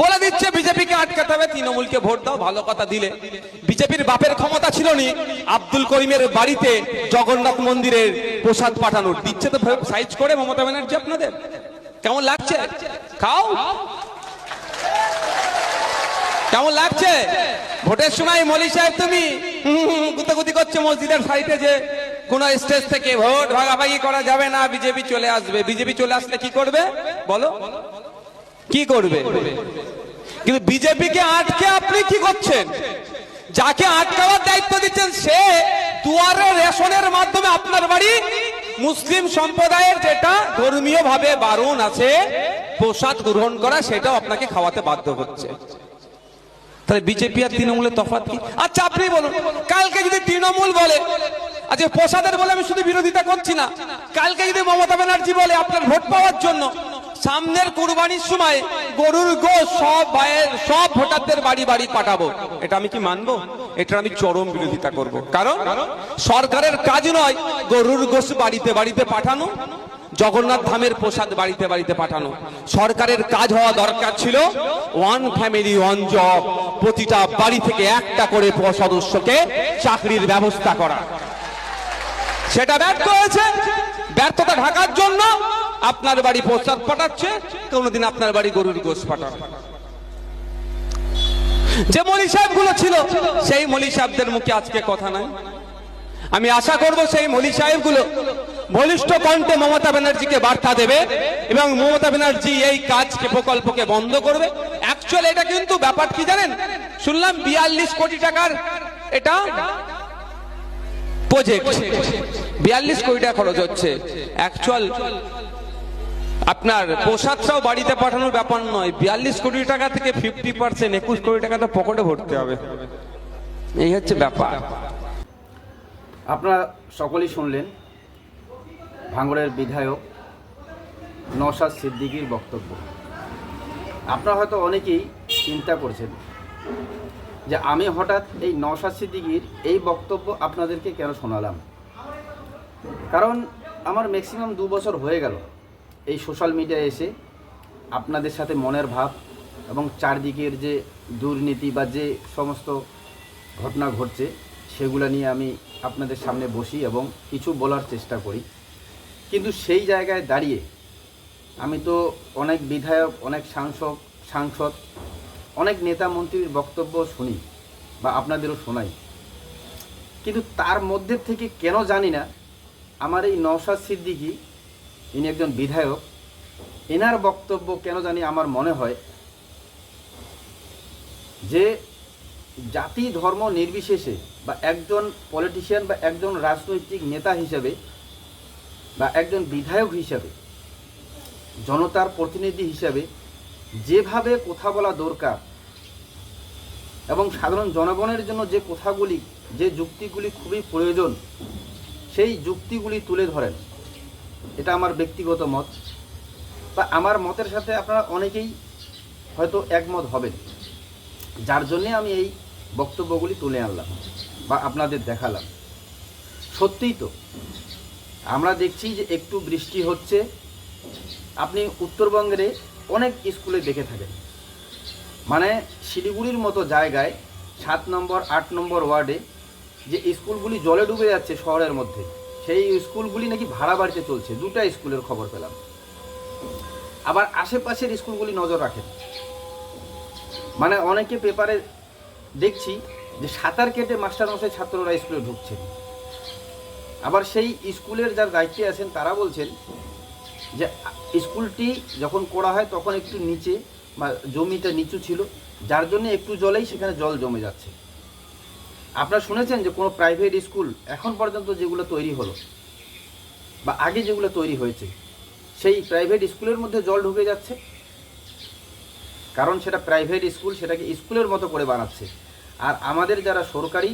বলে দিচ্ছে, বিজেপিকে আটকাতে হবে, তৃণমূলকে ভোট দাও, ভালো কথা দিলে। বিজেপির বাপের ক্ষমতা ছিল নি, আব্দুল করিমের বাড়িতে জগন্নাথ মন্দিরের প্রসাদ পাঠানোর। দিচ্ছে তো সাইজ করে মমতা ব্যানার্জি আপনাদের। কেমন লাগছে? খাও। কেমন লাগছে? ভোটের সময় মলি সাহেব তুমি গুতাগুতি করছে মসজিদের সাইডে যে কোন স্টেজ থেকে ভোট ভাগাভাগি করা যাবে না, বিজেপি চলে আসবে। বিজেপি চলে আসলে কি করবে? বলো। কি করবে? কিন্তু বিজেপিকে আটকে আপনি কি করছেন? যাকে আটকাবার দায়িত্ব দিচ্ছেন সে দুয়ারে রেশনের মাধ্যমে আপনার বাড়ি। মুসলিম সম্প্রদায়ের যেটা ধর্মীয় ভাবে বারণ আছে, প্রসাদ গ্রহণ করা, সেটাও আপনাকে খাওয়াতে বাধ্য হচ্ছে। তাহলে বিজেপি আর তৃণমূলের তফাৎ কি? আচ্ছা আপনি বলুন, কালকে যদি তৃণমূল বলে আচ্ছা প্রসাদের বলে আমি শুধু বিরোধিতা করছি না, কালকে যদি মমতা ব্যানার্জি বলে আপনার ভোট পাওয়ার জন্য সামনের কুরবানির সময় গরুর গোশ সব ভাইয়ের, সব ভোটারদের বাড়ি বাড়ি পাঠাবো। এটা আমি কি মানবো? এটা আমি চরম বিরোধিতা করব। কারণ সরকারের কাজ নয় গরুর গোশ বাড়িতে বাড়িতে পাঠানো, জগন্নাথ ধামের প্রসাদ বাড়িতে বাড়িতে পাঠানো। সরকারের কাজ হওয়া দরকার ছিল ওয়ান ফ্যামিলি ওয়ান জব প্রতিটা বাড়ি থেকে একটা করে সদস্যকে চাকরির ব্যবস্থা করা। সেটা ব্যর্থ হয়েছে। ব্যর্থতা ঢাকার জন্য আপনার বাড়ি প্রসাদ পাঠাচ্ছে, কোনোদিন আপনার বাড়ি গরুর গোশ পাঠানো যে মলি সাহেবগুলো ছিল, সেই মলি সাহেবদের মুখে আজকে কথা নাই। আমি আশা করব সেই মলি সাহেবগুলো বলিষ্ঠ কণ্ঠে মমতা ব্যানার্জিকে বার্তা দেবে এবং মমতা ব্যানার্জি এই কাজকে, প্রকল্পকে বন্ধ করবে। অ্যাকচুয়ালি এটা কিন্তু ব্যাপার কি জানেন? শুনলাম বিয়াল্লিশ কোটি টাকার এটা প্রজেক্ট বিয়াল্লিশ কোটি টাকা খরচ হচ্ছে। অ্যাকচুয়াল আপনার প্রসাদটাও বাড়িতে পাঠানোর ব্যাপার নয়। বিয়াল্লিশ কোটি টাকা থেকে ফিফটি পার্সেন্ট একুশ কোটি টাকা তো পকেটে ভরতে হবে। এই হচ্ছে ব্যাপার। আপনারা সকলেই শুনলেন ভাঙড়ের বিধায়ক নওশাদ সিদ্দিকির বক্তব্য। আপনারা হয়তো অনেকেই চিন্তা করছেন যে আমি হঠাৎ এই নওশাদ সিদ্দিকির এই বক্তব্য আপনাদেরকে কেন শোনালাম? কারণ আমার ম্যাক্সিমাম দু বছর হয়ে গেল। এই সোশ্যাল মিডিয়ায় এসে আপনাদের সাথে মনের ভাব এবং চারদিকের যে দুর্নীতি বা যে সমস্ত ঘটনা ঘটছে, সেগুলো নিয়ে আমি আপনাদের সামনে বসি এবং কিছু বলার চেষ্টা করি। কিন্তু সেই জায়গায় দাঁড়িয়ে আমি তো অনেক বিধায়ক, অনেক সাংসদ সাংসদ, অনেক নেতা মন্ত্রীর বক্তব্য শুনি বা আপনাদেরও শোনাই। কিন্তু তার মধ্যে থেকে কেন জানি না, আমার এই নওশাদ সিদ্দিকী ইনি একজন বিধায়ক। এনার বক্তব্য কেন জানি আমার মনে হয় যে জাতি ধর্ম নির্বিশেষে বা একজন পলিটিশিয়ান বা একজন রাজনৈতিক নেতা হিসেবে বা একজন বিধায়ক হিসাবে, জনতার প্রতিনিধি হিসাবে যেভাবে কথা বলা দরকার এবং সাধারণ জনগণের জন্য যে কথাগুলি, যে যুক্তিগুলি খুবই প্রয়োজন, সেই যুক্তিগুলি তুলে ধরেন। এটা আমার ব্যক্তিগত মত। বা আমার মতের সাথে আপনারা অনেকেই হয়তো একমত হবেন। যার জন্যে আমি এই বক্তব্যগুলি তুলে আনলাম বা আপনাদের দেখালাম। সত্যিই তো, আমরা দেখছি যে একটু বৃষ্টি হচ্ছে। আপনি উত্তরবঙ্গের অনেক স্কুলে দেখে থাকেন। মানে শিলিগুড়ির মতো জায়গায় সাত নম্বর, আট নম্বর ওয়ার্ডে যে স্কুলগুলি জলে ডুবে যাচ্ছে শহরের মধ্যে সেই স্কুলগুলি নাকি ভাড়া বাড়িতে চলছে। দুটা স্কুলের খবর পেলাম। আবার আশেপাশের স্কুলগুলি নজর রাখেন। মানে অনেকে পেপারে দেখছি যে সাঁতার কেটে মাস্টারমশাই ছাত্ররা স্কুলে ঢুকছে আবার সেই স্কুলের যার দায়িত্বে আছেন, তারা বলছেন যে, স্কুলটি যখন করা হয় তখন একটু নিচে বা জমিটা নিচু ছিল, যার জন্য একটু জলেই সেখানে জল জমে যাচ্ছে। আপনারা শুনেছেন যে কোনো প্রাইভেট স্কুল এখন পর্যন্ত যেগুলো তৈরি হলো বা আগে যেগুলো তৈরি হয়েছে, সেই প্রাইভেট স্কুলের মধ্যে জল ঢুকে যাচ্ছে? কারণ সেটা প্রাইভেট স্কুল সেটাকে স্কুলের মতো করে বানাচ্ছে। আর আমাদের যারা সরকারি,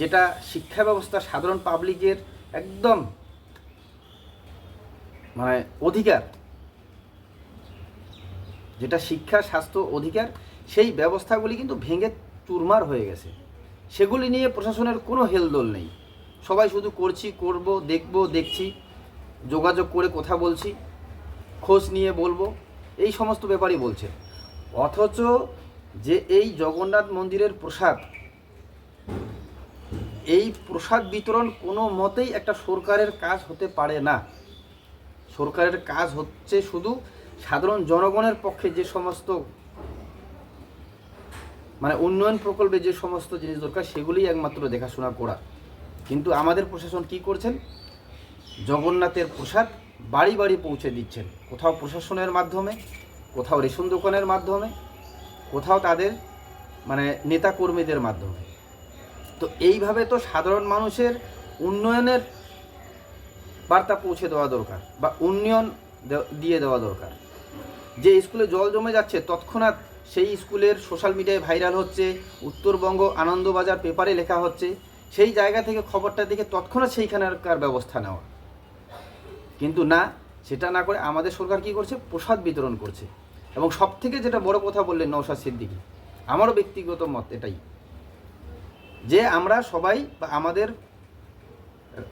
যেটা শিক্ষা ব্যবস্থা সাধারণ পাবলিকের একদম মানে অধিকার, যেটা শিক্ষা, স্বাস্থ্য অধিকার, সেই ব্যবস্থাগুলি কিন্তু ভেঙে চুরমার হয়ে গেছে। সেগুলি নিয়ে প্রশাসনের কোনো হেলদোল নেই। সবাই শুধু করছি, করব, দেখব, দেখছি, যোগাযোগ করে কথা বলছি, খোঁজ নিয়ে বলব, এই সমস্ত ব্যাপারই বলছে। অথচ যে এই জগন্নাথ মন্দিরের প্রসাদ, এই প্রসাদ বিতরণ কোনো মতেই একটা সরকারের কাজ হতে পারে না। সরকারের কাজ হচ্ছে শুধু সাধারণ জনগণের পক্ষে যে সমস্ত মানে উন্নয়ন প্রকল্পে যে সমস্ত জিনিস দরকার, সেগুলিই একমাত্র দেখাশোনা করা। কিন্তু আমাদের প্রশাসন কি করছেন? জগন্নাথের প্রসাদ বাড়ি বাড়ি পৌঁছে দিচ্ছেন। কোথাও প্রশাসনের মাধ্যমে, কোথাও রেশন দোকানের মাধ্যমে, কোথাও তাদের মানে নেতা কর্মীদের মাধ্যমে। তো এইভাবে তো সাধারণ মানুষের উন্নয়নের বার্তা পৌঁছে দেওয়া দরকার বা উন্নয়ন দিয়ে দেওয়া দরকার। যে স্কুলে জল জমে যাচ্ছে, তৎক্ষণাৎ সেই স্কুলের সোশ্যাল মিডিয়ায় ভাইরাল হচ্ছে, উত্তরবঙ্গ আনন্দবাজার পেপারে লেখা হচ্ছে, সেই জায়গা থেকে খবরটা দেখে তৎক্ষণাৎ সেইখানকার ব্যবস্থা নেওয়া। কিন্তু না, সেটা না করে আমাদের সরকার কি করছে? প্রসাদ বিতরণ করছে। এবং সব থেকে যেটা বড় কথা বললেন নৌসাদ সিদ্দিকি, আমারও ব্যক্তিগত মত এটাই। যে আমরা সবাই বা আমাদের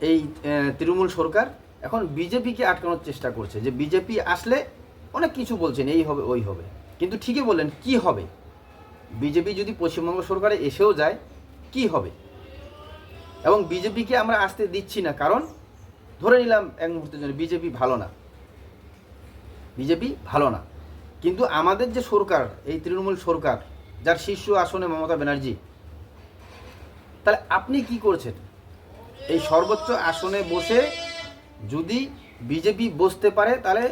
এই তৃণমূল সরকার এখন বিজেপিকে আটকানোর চেষ্টা করছে যে বিজেপি আসলে অনেক কিছু বলছেন এই হবে, ওই হবে। কিন্তু ঠিকই বললেন, কি হবে? বিজেপি যদি পশ্চিমবঙ্গ সরকারে এসেও যায়, কি হবে? এবং বিজেপিকে আমরা আসতে দিচ্ছি না, কারণ ধরে নিলাম এক মুহূর্তের জন্য, বিজেপি ভালো না। বিজেপি ভালো না। কিন্তু আমাদের যে সরকার, এই তৃণমূল সরকার, যার শীর্ষ আসনে মমতা ব্যানার্জি, তাহলে আপনি কি করছেন? এই সর্বোচ্চ আসনে বসে যদি বিজেপি বসতে পারে, তাহলে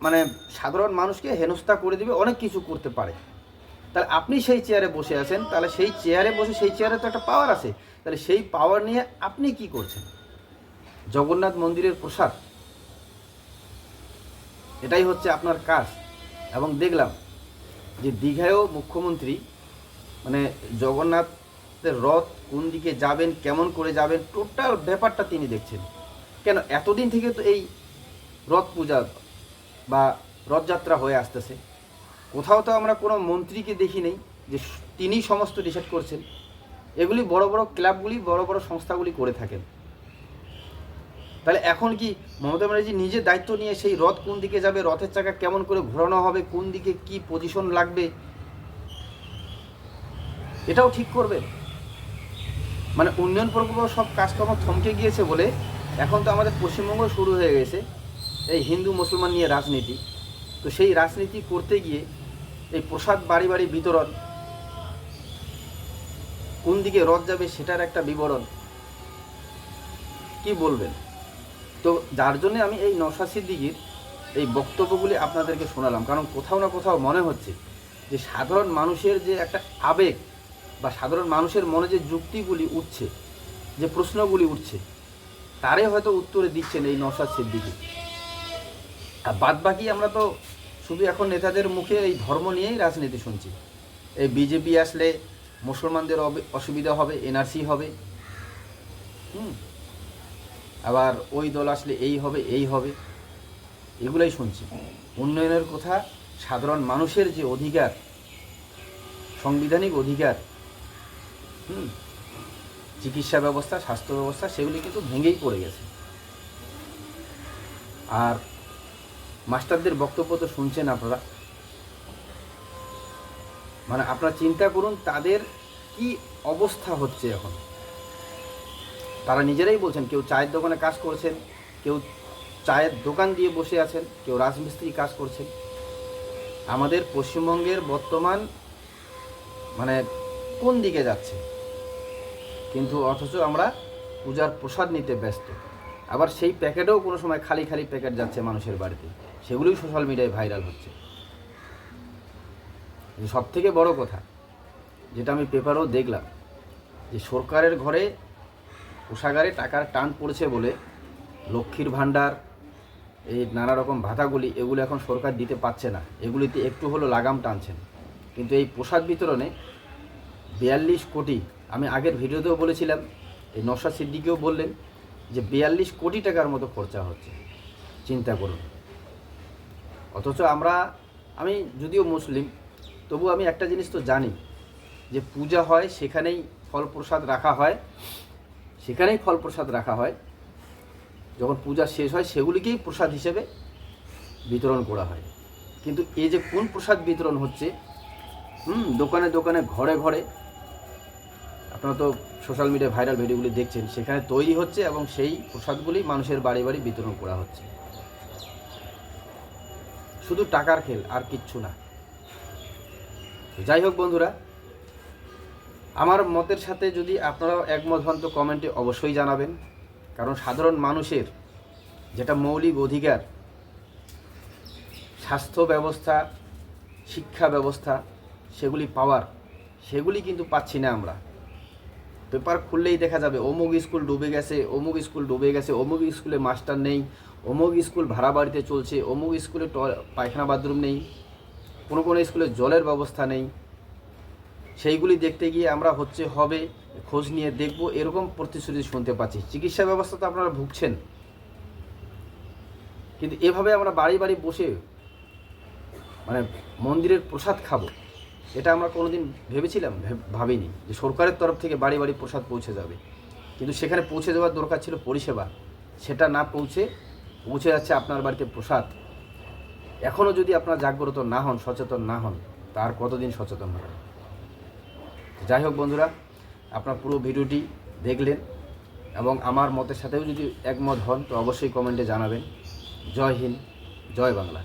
মানে সাধারণ মানুষকে হেনস্থা করে দিবে, অনেক কিছু করতে পারে। তাহলে আপনি সেই চেয়ারে বসে আছেন, তাহলে সেই চেয়ারে বসে সেই চেয়ারে তো একটা পাওয়ার আছে। তাহলে সেই পাওয়ার নিয়ে আপনি কি করছেন? জগন্নাথ মন্দিরের প্রসাদ। এটাই হচ্ছে আপনার কাজ। এবং দেখলাম যে দীঘায়ও মুখ্যমন্ত্রী মানে জগন্নাথের রথ কোন দিকে যাবেন, কেমন করে যাবেন টোটাল ব্যাপারটা তিনি দেখছেন। কেন? এতদিন থেকে তো এই রথ পূজা বা রথযাত্রা হয়ে আসতেছে। কোথাও তো আমরা কোনো মন্ত্রীকে দেখি নেই যে তিনিই সমস্ত ডিসাইড করছেন। এগুলি বড় বড় ক্লাবগুলি, বড় বড় সংস্থাগুলি করে থাকেন। তাহলে এখন কি মমতা ব্যানার্জি নিজে দায়িত্ব নিয়ে সেই রথ কোন দিকে যাবে, রথের চাকা কেমন করে ঘোরানো হবে, কোন দিকে কি পজিশন লাগবে? এটাও ঠিক করবে মানে উন্নয়ন প্রকল্প সব কাজকর্ম থমকে গিয়েছে বলে এখন তো আমাদের পশ্চিমবঙ্গ শুরু হয়ে গেছে। এই হিন্দু মুসলমান নিয়ে রাজনীতি। তো সেই রাজনীতি করতে গিয়ে এই প্রসাদ বাড়ি বাড়ি বিতরণ, কোন দিকে রথ যাবে সেটার একটা বিবরণ, কি বলবেন? তো যার জন্য আমি এই নশা সিদ্দিকির এই বক্তব্যগুলি আপনাদেরকে শোনালাম। কারণ কোথাও না কোথাও মনে হচ্ছে যে সাধারণ মানুষের যে একটা আবেগ বা সাধারণ মানুষের মনে যে যুক্তিগুলি উঠছে, যে প্রশ্নগুলি উঠছে, তারে হয়তো উত্তরে দিচ্ছেন এই নশাদ সিদ্দিকি। আর বাদ বাকি আমরা তো শুধু এখন নেতাদের মুখে এই ধর্ম নিয়েই রাজনীতি শুনছি। এই বিজেপি আসলে মুসলমানদের অসুবিধা হবে এনআরসি হবে। হুম? আবার ওই দল আসলে এই হবে এই হবে। এগুলাই শুনছি। উন্নয়নের কথা সাধারণ মানুষের যে অধিকার, সাংবিধানিক অধিকার, হুম? চিকিৎসা ব্যবস্থা, স্বাস্থ্য ব্যবস্থা, সেগুলি কিন্তু ভেঙেই পড়ে গেছে। আর মাস্টারদের বক্তব্য তো শুনছেন আপনারা। মানে আপনারা চিন্তা করুন, তাদের কি অবস্থা হচ্ছে এখন? তারা নিজেরাই বলছেন, কেউ চায়ের দোকানে কাজ করছেন, কেউ চায়ের দোকান দিয়ে বসে আছেন, কেউ রাজমিস্ত্রি কাজ করছেন। আমাদের পশ্চিমবঙ্গের বর্তমান মানে কোন দিকে যাচ্ছে? কিন্তু অথচ আমরা পূজার প্রসাদ নিতে ব্যস্ত। আবার সেই প্যাকেটেও কোনো সময় খালি খালি প্যাকেট যাচ্ছে মানুষের বাড়িতে। সেগুলোই সোশ্যাল মিডিয়ায় ভাইরাল হচ্ছে। সব থেকে বড় কথা, যেটা আমি পেপারেও দেখলাম, যে সরকারের ঘরে কোষাগারে টাকার টান পড়েছে বলে লক্ষ্মীর ভাণ্ডার এই নানা রকম ভাতাগুলি এগুলো এখন সরকার দিতে পারছে না। এগুলিতে একটু হলো লাগাম টানছেন। কিন্তু এই প্রসাদ বিতরণে বিয়াল্লিশ কোটি, আমি আগের ভিডিওতেও বলেছিলাম, এই নশা সিদ্দিকেও বললেন যে বিয়াল্লিশ কোটি টাকার মতো খরচা হচ্ছে। চিন্তা করুন। অথচ আমরা, আমি যদিও মুসলিম, তবু আমি একটা জিনিস তো জানি, যে পূজা হয় সেখানেই ফল প্রসাদ রাখা হয়, সেখানেই ফল প্রসাদ রাখা হয়। যখন পূজা শেষ হয় সেগুলিকেই প্রসাদ হিসেবে বিতরণ করা হয়। কিন্তু এই যে কোন প্রসাদ বিতরণ হচ্ছে, হুম, দোকানে দোকানে, ঘরে ঘরে, আপনারা তো সোশ্যাল মিডিয়ায় ভাইরাল ভিডিওগুলি দেখছেন, সেখানে তৈরি হচ্ছে এবং সেই প্রসাদগুলি মানুষের বাড়ি বাড়ি বিতরণ করা হচ্ছে। শুধু টাকার খেল আর কিচ্ছু না। যাই হোক বন্ধুরা, আমার মতের সাথে যদি আপনারাও একমত হন তো কমেন্টে অবশ্যই জানাবেন। কারণ সাধারণ মানুষের যেটা মৌলিক অধিকার, স্বাস্থ্য ব্যবস্থা, শিক্ষা ব্যবস্থা, সেগুলি পাওয়ার, সেগুলি কিন্তু পাচ্ছি না আমরা। পেপার খুললেই দেখা যাবে, অমুক স্কুল ডুবে গেছে, অমুক স্কুল ডুবে গেছে, অমুক স্কুলে মাস্টার নেই অমুক স্কুল ভাড়া বাড়িতে চলছে। অমুক স্কুলে পায়খানা বাথরুম নেই, কোনো কোনো স্কুলে জলের ব্যবস্থা নেই। সেইগুলি দেখতে গিয়ে আমরা হচ্ছে হবে, খোঁজ নিয়ে দেখব, এরকম প্রতিশ্রুতি শুনতে পাচ্ছি। চিকিৎসা ব্যবস্থা তো আপনারা ভুগছেন। কিন্তু এভাবে আমরা বাড়ি বাড়ি বসে মানে মন্দিরের প্রসাদ খাব, এটা আমরা কোনোদিন ভেবেছিলাম ভেব- ভাবিনি যে সরকারের তরফ থেকে বাড়ি বাড়ি প্রসাদ পৌঁছে যাবে। কিন্তু সেখানে পৌঁছে দেওয়ার দরকার ছিল পরিষেবা। সেটা না পৌঁছে পৌঁছে যাচ্ছে আপনার বাড়িতে প্রসাদ। এখনও যদি আপনার জাগ্রত না হন, সচেতন না হন, তার কতদিন সচেতন হবে? যাই হোক বন্ধুরা, আপনার পুরো ভিডিওটি দেখলেন এবং আমার মতের সাথেও যদি একমত হন, তো অবশ্যই কমেন্টে জানাবেন। জয় হিন্দ, জয় বাংলা।